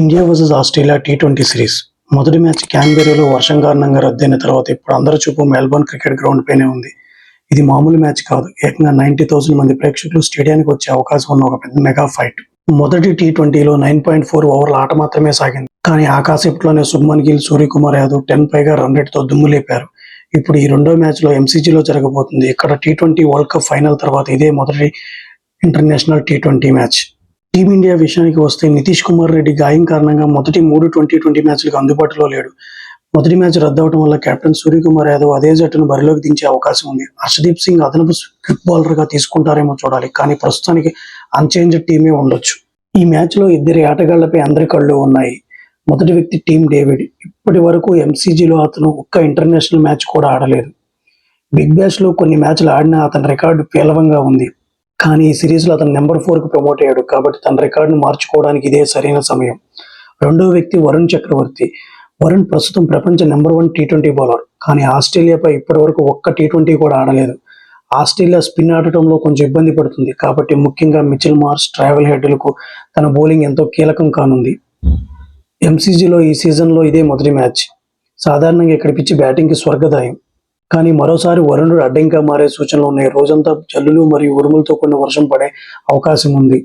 India versus Australia T twenty series. మొదటి match క్యాన్బెరీలో వర్షం కారణంగా రద్దయిన తర్వాత ఇప్పుడు అందరి చూపు మెల్బోర్న్ క్రికెట్ గ్రౌండ్ పైనే ఉంది. ఇది మామూలు మ్యాచ్ కాదు. ఏకంగా నైన్టీ థౌసండ్ మంది ప్రేక్షకులు స్టేడియానికి వచ్చే అవకాశం ఉన్న ఒక పెద్ద మెగా ఫైట్. మొదటి టీ ట్వంటీలో నైన్ పాయింట్ ఫోర్ ఓవర్ల ఆట మాత్రమే సాగింది. కానీ ఆ కాసేపట్లోనే శుభ్మన్ గిల్ సూర్యకుమార్ యాదవ్ టెన్ పైగా రన్ రేట్తో దుమ్ము లేపారు. ఇప్పుడు ఈ రెండో మ్యాచ్లో ఎంసీజీలో జరగబోతుంది. ఇక్కడ T twenty world cup final తర్వాత ఇదే మొదటి international T twenty match. Team India విషయానికి వస్తే నితీష్ కుమార్ రెడ్డి గాయం కారణంగా మొదటి మూడు ట్వంటీ ట్వంటీ మ్యాచ్లకు అందుబాటులో లేడు. మొదటి మ్యాచ్ రద్దవడం వల్ల కెప్టెన్ సూర్యకుమార్ యాదవ్ అదే జట్టును బరిలోకి దించే అవకాశం ఉంది. హర్షదీప్ సింగ్ అదనపు క్విక్ బౌలర్గా తీసుకుంటారేమో చూడాలి కానీ ప్రస్తుతానికి అన్చేంజ్ టీమే ఉండొచ్చు. ఈ మ్యాచ్లో ఇద్దరి ఆటగాళ్ళపై అందరి కళ్ళు ఉన్నాయి. మొదటి వ్యక్తి టీమ్ డేవిడ్. ఇప్పటి వరకు ఎంసీజీలో అతను ఒక్క ఇంటర్నేషనల్ మ్యాచ్ కూడా ఆడలేదు. బిగ్ బ్యాష్లో కొన్ని మ్యాచ్లు ఆడిన అతని రికార్డు పేలవంగా ఉంది. కానీ ఈ సిరీస్లో అతను నెంబర్ ఫోర్కు ప్రమోట్ అయ్యాడు కాబట్టి తన రికార్డును మార్చుకోవడానికి ఇదే సరైన సమయం. రెండో వ్యక్తి వరుణ్ చక్రవర్తి. వరుణ్ ప్రస్తుతం ప్రపంచ number one T twenty bowler. కానీ ఆస్ట్రేలియాపై ఇప్పటివరకు ఒక్క టీ ట్వంటీ కూడా ఆడలేదు. ఆస్ట్రేలియా స్పిన్ ఆడటంలో కొంచెం ఇబ్బంది పడుతుంది కాబట్టి ముఖ్యంగా మిచిల్ మార్స్ ట్రావెల్ హెడ్లకు తన బౌలింగ్ ఎంతో కీలకం కానుంది. ఎంసీజీలో ఈ సీజన్లో ఇదే మొదటి మ్యాచ్. సాధారణంగా ఇక్కడ పిచ్చి బ్యాటింగ్కి స్వర్గదాయం. కానీ మరోసారి వరుణుడు అడ్డంగా మారే సూచనలు ఉన్నాయి. రోజంతా జల్లులు మరియు ఉరుములతో కూడిన వర్షం పడే అవకాశం ఉంది.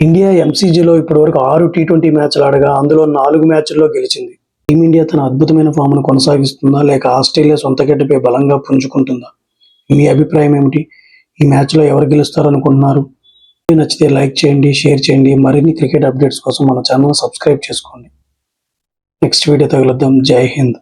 ఇండియా ఎంసీజీలో ఇప్పటివరకు ఆరు టీ ట్వంటీ మ్యాచ్లు ఆడగా అందులో నాలుగు మ్యాచ్ల్లో గెలిచింది. టీమిండియా తన అద్భుతమైన ఫామ్ను కొనసాగిస్తుందా లేక ఆస్ట్రేలియా సొంత గడ్డపై బలంగా పుంజుకుంటుందా? మీ అభిప్రాయం ఏమిటి? ఈ మ్యాచ్లో ఎవరు గెలుస్తారనుకుంటున్నారు? నచ్చితే లైక్ చేయండి షేర్ చేయండి. మరిన్ని క్రికెట్ అప్డేట్స్ కోసం మన ఛానల్ సబ్స్క్రైబ్ చేసుకోండి. నెక్స్ట్ వీడియో తగులుద్దాం జై హింద్.